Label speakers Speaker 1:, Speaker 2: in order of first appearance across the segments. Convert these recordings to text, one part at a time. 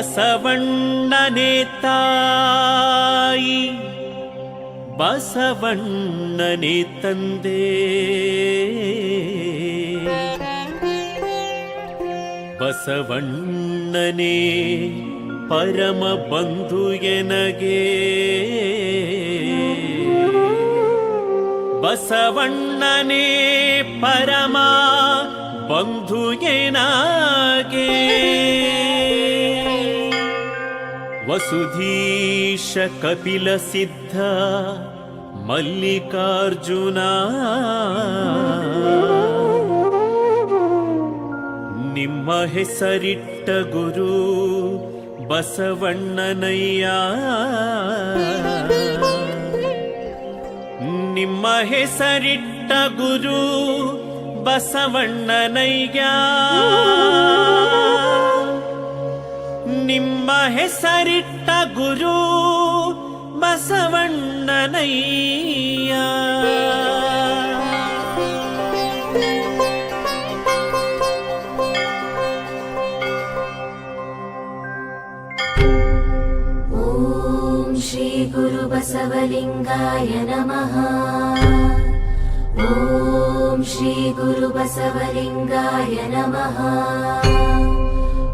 Speaker 1: ಬಸವಣ್ಣನೇ ತಾಯಿ ಬಸವಣ್ಣನೆ ತಂದೆ. ಬಸವಣ್ಣನೇ ಪರಮ ಬಂಧು ಎನಗೆ. ಬಸವಣ್ಣನೇ ಪರಮ ಬಂಧು ಎನಗೆ. ವಸುಧೀಶ ಕಪಿಲ ಸಿದ್ಧ ಮಲ್ಲಿಕಾರ್ಜುನ. ನಿಮ್ಮ ಹೆಸರಿಟ್ಟ ಗುರು ಬಸವಣ್ಣನಯ್ಯ. ನಿಮ್ಮ ಹೆಸರಿಟ್ಟ ಗುರು ಬಸವಣ್ಣನಯ್ಯ. ನಿಮ್ಮ ಹೆಸರಿಟ್ಟ ಗುರು ಬಸವಣ್ಣನಯ್ಯ
Speaker 2: ॐ श्रीगुरुबसवलिङ्गाय नमः ॐ श्रीगुरुबसवलिङ्गाय नमः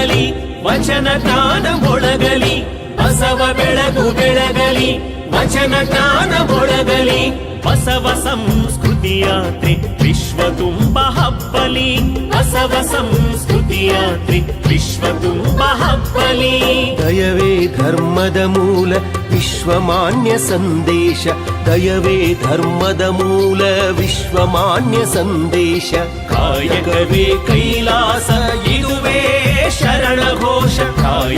Speaker 1: ಬೆಳಗಲಿ ವಚನ ಜ್ಞಾನ ಮೊಳಗಲಿ ಬಸವ ಬೆಳಗು ಬೆಳಗಲಿ ವಚನ ಜ್ಞಾನ ಮೊಳಗಲಿ ಬಸವ ಸಂಸ್ಕೃತಿ ಯಾತ್ರೆ ವಿಶ್ವ ತುಂಬ ಹಬ್ಬಲಿ. ಬಸವ ಸಂಸ್ಕೃತಿ ಯಾತ್ರೆ ವಿಶ್ವ ತುಂಬ ಹಬ್ಬಲಿ.
Speaker 3: ದಯವೇ ಧರ್ಮದ ಮೂಲ ವಿಶ್ವಮಾನ್ಯ ಸಂದೇಶ. ದಯವೇ ಧರ್ಮದ ಮೂಲ ವಿಶ್ವಮಾನ್ಯ ಸಂದೇಶ.
Speaker 1: ಕಾಯಕವೇ ಕೈಲಾಸ ಘೋಷ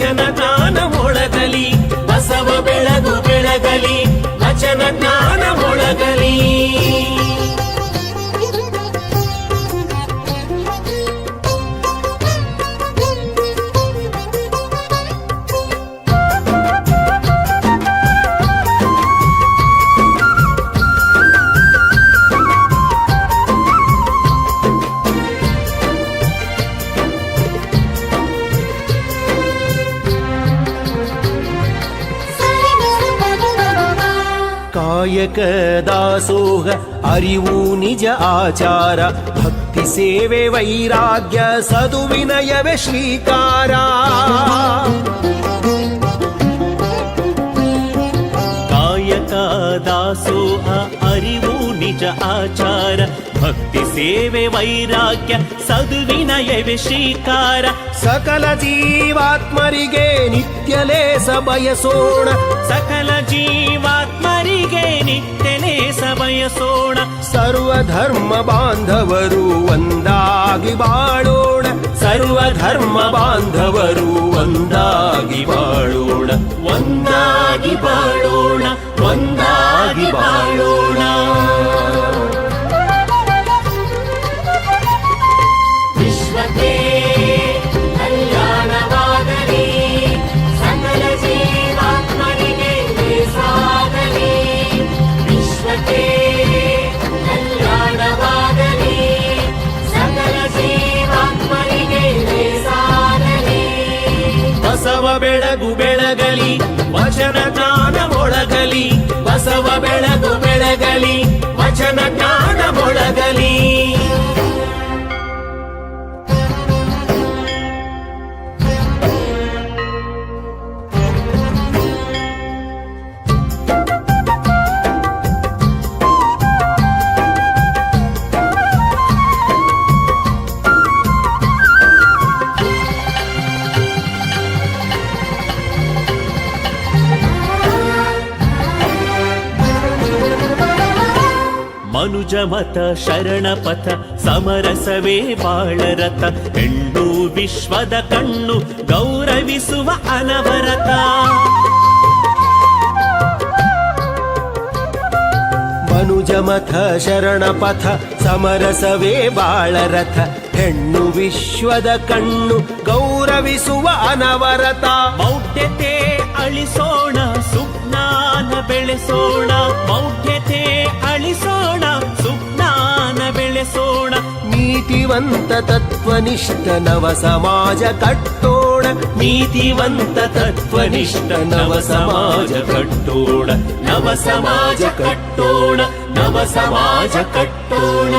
Speaker 1: ವಚನ ಜ್ಞಾನ ಮೊಳಗಲಿ ಬಸವ ಬೆಳಗು ಬೆಳಗಲಿ ವಚನ ಜ್ಞಾನ
Speaker 3: ಕಾಯಕ ದಾಸೋಹ ಅರಿವು ನಿಜ ಆಚಾರ ಭಕ್ತಿ ಸೇವೆ ವೈರಾಗ್ಯ ಸದುವಿನಯವೇ ಶ್ರೀಕಾರ
Speaker 1: ಕಾಯಕ ದಾಸೋಹ ಅರಿವು ನಿಜ ಆಚಾರ ಭಕ್ತಿ ಸೇವೆ ವೈರಾಗ್ಯ ಸದುವಿನಯವೇ ಶ್ರೀಕಾರ
Speaker 3: ಸಕಲ ಜೀವಾತ್ಮರಿಗೆ ನಿತ್ಯಲೇಸ ಬಯಸೋಣ
Speaker 1: ಸಕಲ ಜೀವಾತ್ಮರಿಗೆ ನಿತ್ಯನೇ ಬಯಸೋಣ
Speaker 3: ಸರ್ವಧರ್ಮ ಬಾಂಧವರು ಒಂದಾಗಿ ಬಾಳೋಣ. ಸರ್ವಧರ್ಮ ಬಾಂಧವರು ಒಂದಾಗಿ ಬಾಳೋಣ.
Speaker 1: ಒಂದಾಗಿ ಬಾಳೋಣ ಒಂದಾಗಿ ಬಾಳೋಣ.
Speaker 2: ವಿಶ್ವಕ್ಕೆ
Speaker 1: ಬಸವ ಬೆಳಗು ಬೆಳಗಲಿ ವಚನ ಜ್ಞಾನ ಮೊಳಗಲಿ ಬಸವ ಬೆಳಗು ಬೆಳಗಲಿ ವಚನ ಜ್ಞಾನ ಮೊಳಗಲಿ. ಮನುಜಮತ ಶರಣಪಥ ಸಮರಸವೇ ಬಾಳರಥ. ಹೆಣ್ಣು ವಿಶ್ವದ ಕಣ್ಣು ಗೌರವಿಸುವ ಅನವರತ.
Speaker 3: ಮನುಜಮಥ ಶರಣಪಥ ಸಮರಸವೇ ಬಾಳರಥ. ಹೆಣ್ಣು ವಿಶ್ವದ ಕಣ್ಣು ಗೌರವಿಸುವ ಅನವರತ
Speaker 1: ಮೌಢ್ಯತೆ ಅಳಿಸೋಣ ಸುಜ್ಞಾನ ಬೆಳೆಸೋಣ. ಮೌಢ್ಯತೆ
Speaker 3: ನೀತಿವಂತ ತತ್ವನಿಷ್ಠ ನವ ಸಮಾಜ ಕಟ್ಟೋಣ
Speaker 1: ನೀತಿವಂತ ತತ್ವನಿಷ್ಠ ನವ ಸಮಾಜ ಕಟ್ಟೋಣ ನವ ಸಮಾಜ ಕಟ್ಟೋಣ ನವ ಸಮಾಜ ಕಟ್ಟೋಣ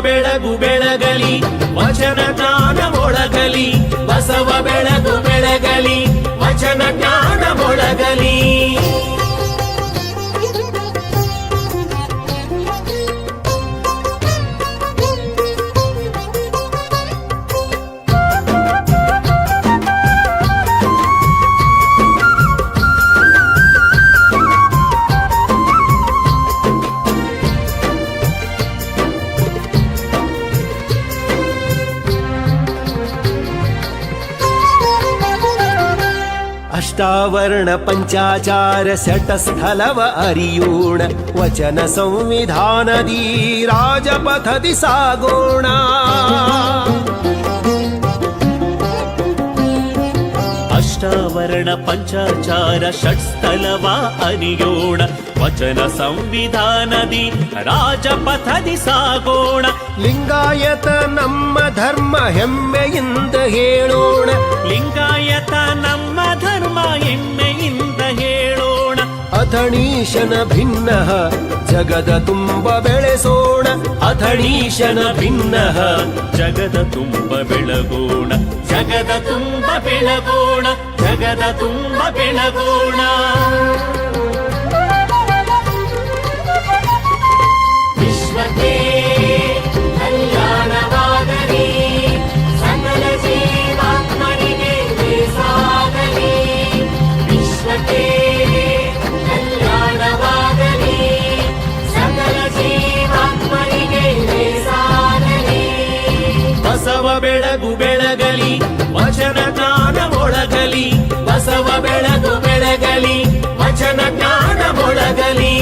Speaker 1: ಬೆಳಗು ಬೆಳಗಲಿ ವಚನ ಜ್ಞಾನ ಒಳಗಲಿ ಬಸವ ಬೆಳಗು वर्ण पञ्चाचार
Speaker 3: शतस्थलव अरियूण वचन संविधानदी राजपथदि सा गोणा। ಸಾಗೋಣ
Speaker 1: ಅಷ್ಟಾವರಣ ಪಂಚಾಚಾರ ಷಟ್ಸ್ಥಲವ ಅರಿಯೋಣ ವಚನ ಸಂವಿಧಾನದಿ ರಾಜಪಥದಿ ಸಾಗೋಣ
Speaker 3: ಲಿಂಗಾಯತ ನಮ್ಮ ಧರ್ಮ ಹೆಮ್ಮೆಯಿಂದ ಹೇಳೋಣ
Speaker 1: ಲಿಂಗಾಯತ ನಮ್ಮ ಧರ್ಮ ಹೆಮ್ಮೆಯಿಂದ ಹೇಳೋಣ
Speaker 3: ಅಥಣೀಶನ ಭಿನ್ನ ಜಗದ ತುಂಬ ಬೆಳೆಸೋಣ
Speaker 1: ಅಥಣೀಶನ ಭಿನ್ನ ಜಗದ ತುಂಬ ಬೆಳಗೋಣ ಜಗದ ತುಂಬ ಬೆಳಗೋಣ ಜಗದ ತುಂಬ ಬೆಳಗೋಣ
Speaker 2: ವಿಶ್ವಕ್ಕೆ
Speaker 1: ಬೆಳಗು ಬೆಳಗಲಿ ವಚನ ಜ್ಞಾನ ಮೊಳಗಲಿ ಬಸವ ಬೆಳಗು ಬೆಳಗಲಿ ವಚನ ಜ್ಞಾನ ಮೊಳಗಲಿ